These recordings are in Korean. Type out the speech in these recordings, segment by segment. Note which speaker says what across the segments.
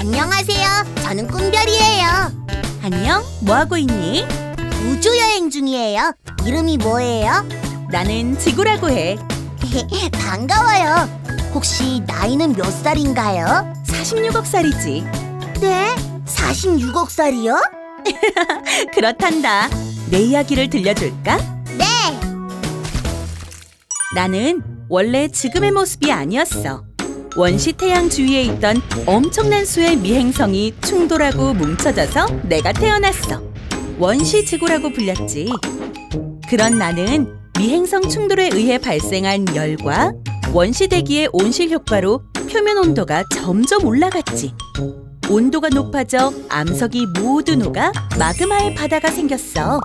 Speaker 1: 안녕하세요. 저는 꿈별이에요.
Speaker 2: 안녕, 뭐하고 있니?
Speaker 1: 우주 여행 중이에요. 이름이 뭐예요?
Speaker 2: 나는 지구라고 해.
Speaker 1: 반가워요. 혹시 나이는 몇 살인가요?
Speaker 2: 46억 살이지.
Speaker 1: 네? 46억 살이요?
Speaker 2: 그렇단다. 내 이야기를 들려줄까?
Speaker 1: 네.
Speaker 2: 나는 원래 지금의 모습이 아니었어. 원시 태양 주위에 있던 엄청난 수의 미행성이 충돌하고 뭉쳐져서 내가 태어났어. 원시 지구라고 불렸지. 그런 나는 미행성 충돌에 의해 발생한 열과 원시 대기의 온실 효과로 표면 온도가 점점 올라갔지. 온도가 높아져 암석이 모두 녹아 마그마의 바다가 생겼어.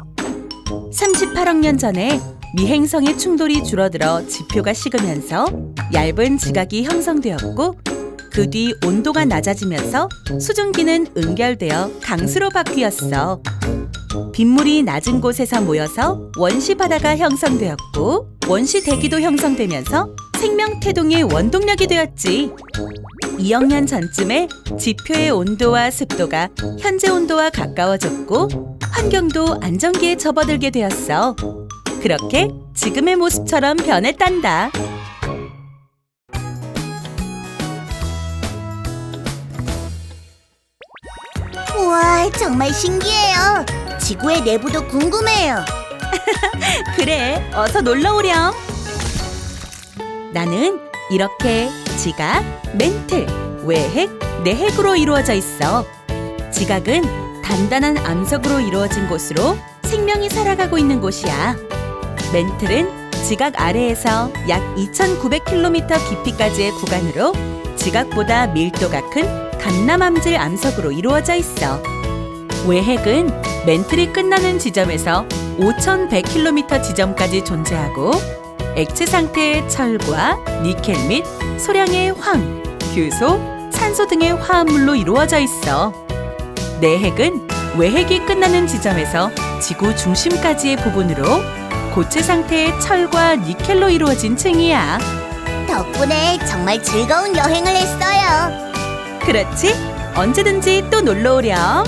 Speaker 2: 38억 년 전에 미행성의 충돌이 줄어들어 지표가 식으면서 얇은 지각이 형성되었고 그 뒤 온도가 낮아지면서 수증기는 응결되어 강수로 바뀌었어. 빗물이 낮은 곳에서 모여서 원시 바다가 형성되었고 원시 대기도 형성되면서 생명 태동의 원동력이 되었지. 2억 년 전쯤에 지표의 온도와 습도가 현재 온도와 가까워졌고 환경도 안정기에 접어들게 되었어. 그렇게 지금의 모습처럼 변했단다.
Speaker 1: 우와, 정말 신기해요. 지구의 내부도 궁금해요.
Speaker 2: 그래, 어서 놀러 오렴. 나는 이렇게 지각, 멘틀, 외핵, 내핵으로 이루어져 있어. 지각은 단단한 암석으로 이루어진 곳으로 생명이 살아가고 있는 곳이야. 멘틀은 지각 아래에서 약 2,900km 깊이까지의 구간으로 지각보다 밀도가 큰 간남암질 암석으로 이루어져 있어. 외핵은 멘틀이 끝나는 지점에서 5,100km 지점까지 존재하고 액체 상태의 철과 니켈 및 소량의 황, 규소, 산소 등의 화합물로 이루어져 있어. 내핵은 외핵이 끝나는 지점에서 지구 중심까지의 부분으로 고체 상태의 철과 니켈로 이루어진 층이야.
Speaker 1: 덕분에 정말 즐거운 여행을 했어요.
Speaker 2: 그렇지? 언제든지 또 놀러 오렴.